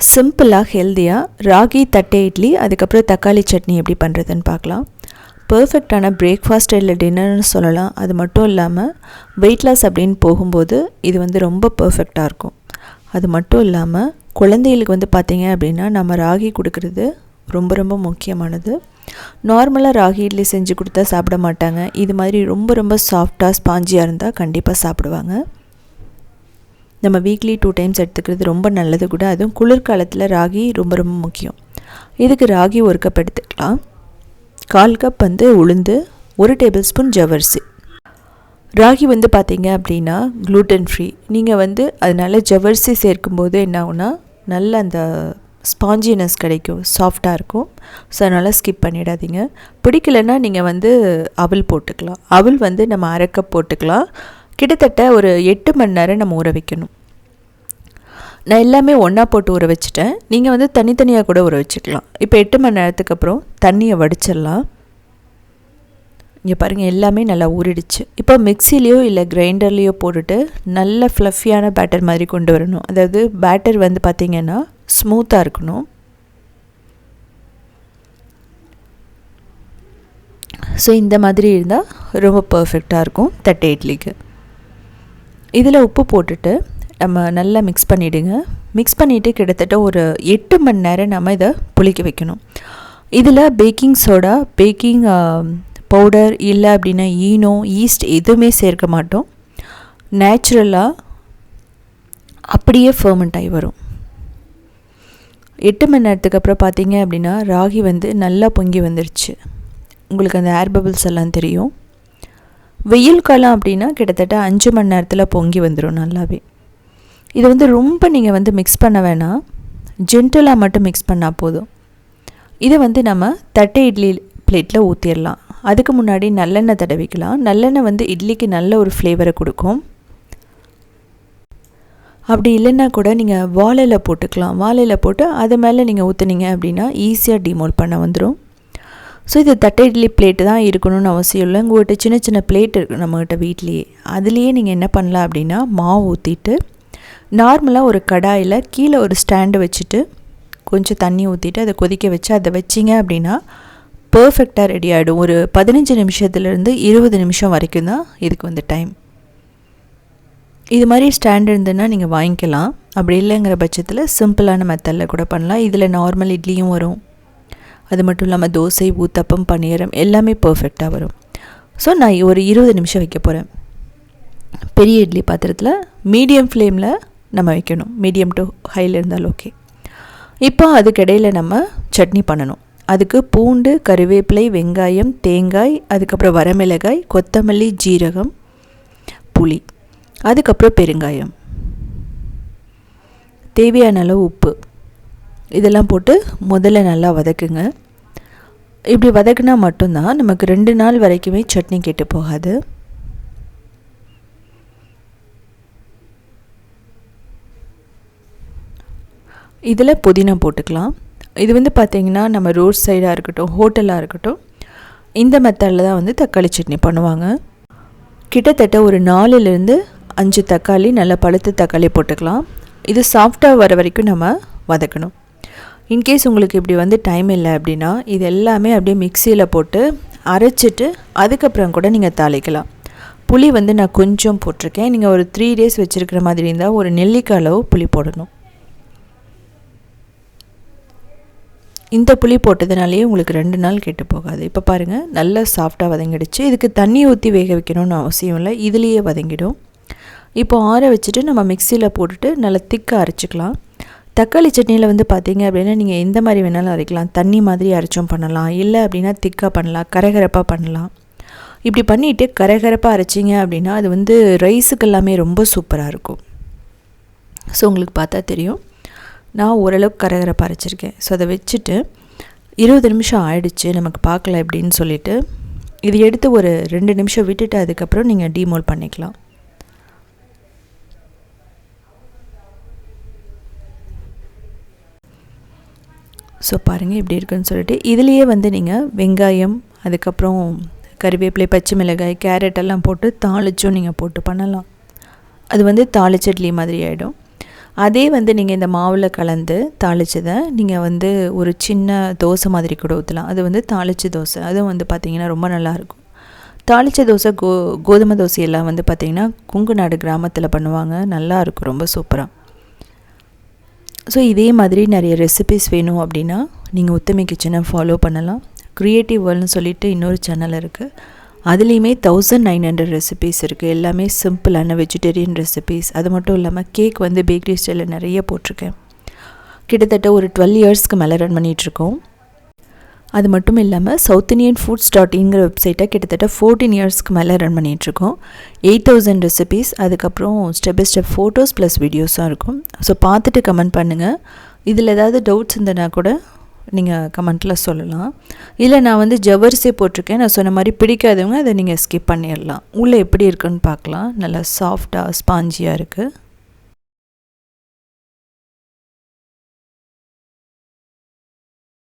சிம்பிளாக ஹெல்த்தியாக ராகி தட்டை இட்லி அதுக்கப்புறம் தக்காளி சட்னி எப்படி பண்ணுறதுன்னு பார்க்கலாம். பர்ஃபெக்டான பிரேக்ஃபாஸ்ட் இல்லை டின்னர்னு சொல்லலாம். அது மட்டும் இல்லாமல் வெயிட் லாஸ் அப்படின்னு போகும்போது இது வந்து ரொம்ப பர்ஃபெக்டாக இருக்கும். அது மட்டும் இல்லாமல் குழந்தைகளுக்கு வந்து பார்த்திங்க அப்படின்னா நம்ம ராகி கொடுக்குறது ரொம்ப ரொம்ப முக்கியமானது. நார்மலாக ராகி இட்லி செஞ்சு கொடுத்தா சாப்பிட மாட்டாங்க. இது மாதிரி ரொம்ப ரொம்ப சாஃப்டாக ஸ்பாஞ்சியாக இருந்தால் கண்டிப்பாக சாப்பிடுவாங்க. நம்ம வீக்லி டூ டைம்ஸ் எடுத்துக்கிறது ரொம்ப நல்லது கூட. அதுவும் குளிர்காலத்தில் ராகி ரொம்ப ரொம்ப முக்கியம். இதுக்கு ராகி ஒரு கப் எடுத்துக்கலாம். கால் கப் வந்து உளுந்து ஒரு டேபிள் ஸ்பூன் ஜவ்வரிசி. ராகி வந்து பார்த்தீங்க அப்படின்னா க்ளூட்டன் ஃப்ரீ நீங்கள் வந்து அதனால் ஜவ்வரிசி சேர்க்கும்போது என்ன ஆகுனா நல்ல அந்த ஸ்பாஞ்சினஸ் கிடைக்கும் சாஃப்டாக இருக்கும். ஸோ அதனால் ஸ்கிப் பண்ணிடாதீங்க. பிடிக்கலன்னா நீங்கள் வந்து அவல் போட்டுக்கலாம். அவல் வந்து நம்ம அரைக்கப் போட்டுக்கலாம். கிட்டத்தட்ட ஒரு எட்டு மணி நேரம் நம்ம ஊற வைக்கணும். நான் எல்லாமே ஒன்றா போட்டு ஊற வச்சுட்டேன். நீங்கள் வந்து தனித்தனியாக கூட ஊற வச்சுக்கலாம். இப்போ எட்டு மணி நேரத்துக்கு அப்புறம் தண்ணியை வடிச்சிடலாம். இங்கே பாருங்கள் எல்லாமே நல்லா ஊறிடுச்சு. இப்போ மிக்சிலேயோ இல்லை கிரைண்டர்லேயோ போட்டுட்டு நல்ல ஃப்ளஃபியான பேட்டர் மாதிரி கொண்டு வரணும். அதாவது பேட்டர் வந்து பார்த்திங்கன்னா ஸ்மூத்தாக இருக்கணும். ஸோ இந்த மாதிரி இருந்தால் ரொம்ப பர்ஃபெக்டாக இருக்கும் தட்டை இட்லிக்கு. இதில் உப்பு போட்டுட்டு நம்ம நல்லா மிக்ஸ் பண்ணிவிடுங்க மிக்ஸ் பண்ணிவிட்டு கிட்டத்தட்ட ஒரு எட்டு மணி நேரம் நம்ம இதை புளிக்க வைக்கணும். இதில் பேக்கிங் சோடா பேக்கிங் பவுடர் இல்லை அப்படின்னா ஈனோ ஈஸ்ட் எதுவுமே சேர்க்க மாட்டோம். நேச்சுரலாக அப்படியே ஃபர்மெண்ட் ஆகி வரும். எட்டு மணி நேரத்துக்கு அப்புறம் பார்த்தீங்க அப்படின்னா ராகி வந்து நல்லா பொங்கி வந்துருச்சு. உங்களுக்கு அந்த ஏர் பபிள்ஸ் எல்லாம் தெரியும். வெயில் காலம் அப்படின்னா கிட்டத்தட்ட அஞ்சு மணி நேரத்தில் பொங்கி வந்துடும் நல்லாவே. இது வந்து ரொம்ப நீங்கள் வந்து மிக்ஸ் பண்ண வேணாம். ஜென்டலாக மட்டும் மிக்ஸ் பண்ணால் போதும். இதை வந்து நம்ம தட்டை இட்லி பிளேட்டில் ஊற்றிடலாம் அதுக்கு முன்னாடி நல்லெண்ணெய் தடவிக்கலாம். நல்லெண்ணெய் வந்து இட்லிக்கு நல்ல ஒரு ஃப்ளேவரை கொடுக்கும். அப்படி இல்லைன்னா கூட நீங்கள் வாழையில் போட்டுக்கலாம். வாழையில் போட்டு அது மேலே நீங்கள் ஊற்றுனீங்க அப்படின்னா ஈஸியாக டிமோல் பண்ண வந்துடும் ஸோ இது தட்டை இட்லி பிளேட்டு தான் இருக்கணும்னு அவசியம் இல்லை. உங்கள்கிட்ட சின்ன சின்ன பிளேட் இருக்குது நம்மகிட்ட வீட்லேயே. அதுலேயே நீங்கள் என்ன பண்ணலாம் அப்படின்னா மாவு ஊற்றிட்டு நார்மலாக ஒரு கடாயில் கீழே ஒரு ஸ்டாண்டு வச்சுட்டு கொஞ்சம் தண்ணி ஊற்றிட்டு அதை கொதிக்க வச்சு அதை வச்சிங்க அப்படின்னா பர்ஃபெக்டாக ரெடி ஆகிடும் ஒரு பதினஞ்சு நிமிஷத்துலேருந்து இருபது நிமிஷம் வரைக்கும் தான் இதுக்கு வந்து டைம் இது மாதிரி ஸ்டாண்ட் இருந்ததுன்னா நீங்கள் வாங்கிக்கலாம். அப்படி இல்லைங்கிற பட்சத்தில் சிம்பிளான மெத்தடில் கூட பண்ணலாம். இதில் நார்மல் இட்லியும் வரும். அது மட்டும் இல்லாமல் தோசை ஊத்தப்பம் பணியாரம் எல்லாமே பர்ஃபெக்டாக வரும். ஸோ நான் ஒரு இருபது நிமிஷம் வைக்க போகிறேன் பெரிய இட்லி பாத்திரத்தில் மீடியம் ஃப்ளேமில் நம்ம வைக்கணும். மீடியம் டு ஹையில் இருந்தால் ஓகே இப்போ அதுக்கிடையில் நம்ம சட்னி பண்ணணும். அதுக்கு பூண்டு கருவேப்பிலை வெங்காயம் தேங்காய் அதுக்கப்புறம் வரமிளகாய் கொத்தமல்லி ஜீரகம் புளி அதுக்கப்புறம் பெருங்காயம். தேவையான அளவு உப்பு. இதெல்லாம் போட்டு முதல்ல நல்லா வதக்குங்க. இப்படி வதக்குனா மட்டும்தான் நமக்கு ரெண்டு நாள் வரைக்குமே சட்னி கெட்டு போகாது. இதில் புதினா போட்டுக்கலாம். இது வந்து பார்த்திங்கன்னா நம்ம ரோட் சைடாக இருக்கட்டும் ஹோட்டலாக இருக்கட்டும் இந்த மெத்தடில் தான் வந்து தக்காளி சட்னி பண்ணுவாங்க. கிட்டத்தட்ட ஒரு நாலுலேருந்து அஞ்சு தக்காளி நல்லா பழுத்த தக்காளி போட்டுக்கலாம். இது சாஃப்டாக வர வரைக்கும் நம்ம வதக்கணும். இன்கேஸ் உங்களுக்கு இப்படி வந்து டைம் இல்லை அப்படின்னா இது எல்லாமே அப்படியே மிக்சியில் போட்டு அரைச்சிட்டு அதுக்கப்புறம் கூட நீங்கள் தாளிக்கலாம். புளி வந்து நான் கொஞ்சம் போட்டிருக்கேன். நீங்கள் ஒரு த்ரீ டேஸ் வச்சுருக்கிற மாதிரி இருந்தால் ஒரு நெல்லிக்காய் அளவு புளி போடணும். இந்த புளி போட்டதுனாலேயே உங்களுக்கு ரெண்டு நாள் கெட்டு போகாது. இப்போ பாருங்கள் நல்லா சாஃப்டாக வதங்கிடுச்சு. இதுக்கு தண்ணி ஊற்றி வேக வைக்கணும்னு அவசியம் இல்லை. இதுலேயே வதங்கிடும். இப்போ ஆற வச்சுட்டு நம்ம மிக்சியில் போட்டுட்டு நல்லா திக்காக அரைச்சிக்கலாம். தக்காளி சட்னியில் வந்து பார்த்தீங்க அப்படின்னா நீங்கள் எந்த மாதிரி வேணாலும் அரைக்கலாம். தண்ணி மாதிரி அரைச்சும் பண்ணலாம். இல்லை அப்படின்னா திக்காக பண்ணலாம். கரகரப்பாக பண்ணலாம். இப்படி பண்ணிவிட்டு கரகரப்பாக அரைச்சிங்க அப்படின்னா அது வந்து ரைஸுக்கு எல்லாமே ரொம்ப சூப்பராக இருக்கும். ஸோ உங்களுக்கு பார்த்தா தெரியும். நான் ஓரளவுக்கு கரகரப்பாக அரைச்சிருக்கேன். ஸோ அதை வச்சுட்டு இருபது நிமிஷம் ஆயிடுச்சு. நமக்கு பார்க்கல எப்படின்னு சொல்லிவிட்டு இது எடுத்து ஒரு ரெண்டு நிமிஷம் விட்டுட்டு அதுக்கப்புறம் நீங்கள் டீமோல் பண்ணிக்கலாம். ஸோ பாருங்கள் எப்படி இருக்குன்னு சொல்லிட்டு. இதுலேயே வந்து நீங்கள் வெங்காயம் அதுக்கப்புறம் கறிவேப்பிலை பச்சை மிளகாய் கேரட் எல்லாம் போட்டு தாளிச்சும் நீங்கள் போட்டு பண்ணலாம். அது வந்து தாளிச்ச இட்லி மாதிரி ஆகிடும் அதே வந்து நீங்கள் இந்த மாவில் கலந்து தாளிச்சதை நீங்கள் வந்து ஒரு சின்ன தோசை மாதிரி கூட ஊற்றலாம் அது வந்து தாளிச்ச தோசை. அதுவும் வந்து பார்த்திங்கன்னா ரொம்ப நல்லாயிருக்கும் தாளிச்ச தோசை கோ கோதுமை தோசையெல்லாம் வந்து பார்த்திங்கன்னா குங்குநாடு கிராமத்தில் பண்ணுவாங்க. நல்லாயிருக்கும் ரொம்ப சூப்பராக ஸோ இதே மாதிரி நிறைய ரெசிபிஸ் வேணும் அப்படின்னா நீங்கள் உத்தமி கிச்சனை ஃபாலோ பண்ணலாம். க்ரியேட்டிவ் வேர்ல்னு சொல்லிட்டு இன்னொரு சேனல் இருக்குது அதுலேயுமே தௌசண்ட் நைன் ஹண்ட்ரட் ரெசிபீஸ் இருக்குது எல்லாமே சிம்பிளான வெஜிடேரியன் ரெசிபீஸ் அது மட்டும் இல்லாமல் கேக் வந்து பேக்கரி ஸ்டைலில் நிறைய போட்டிருக்கேன். கிட்டத்தட்ட ஒரு டுவெல் இயர்ஸ்க்கு மேலே ரன் பண்ணிகிட்ருக்கோம் அது மட்டும் இல்லாமல் சவுத் இண்டியன் ஃபுட்ஸ் டாட் இன்கிற வெப்சைட்டை கிட்டத்தட்ட ஃபோர்டீன் இயர்ஸ்க்கு மேலே ரன் பண்ணிகிட்ருக்கோம் எயிட் தௌசண்ட் ரெசிபீஸ் அதுக்கப்புறம் step by step photos plus வீடியோஸாக இருக்கும். ஸோ பார்த்துட்டு கமெண்ட் பண்ணுங்கள் இதில் ஏதாவது டவுட்ஸ் இருந்ததுன்னா கூட நீங்கள் கமெண்ட்டில் சொல்லலாம். இல்லை நான் வந்து ஜவ்வரிசி போட்டிருக்கேன். நான் சொன்ன மாதிரி பிடிக்காதவங்க அதை நீங்கள் ஸ்கிப் பண்ணிடலாம். உள்ளே எப்படி இருக்குன்னு பார்க்கலாம். நல்லா சாஃப்டாக ஸ்பாஞ்சியாக இருக்குது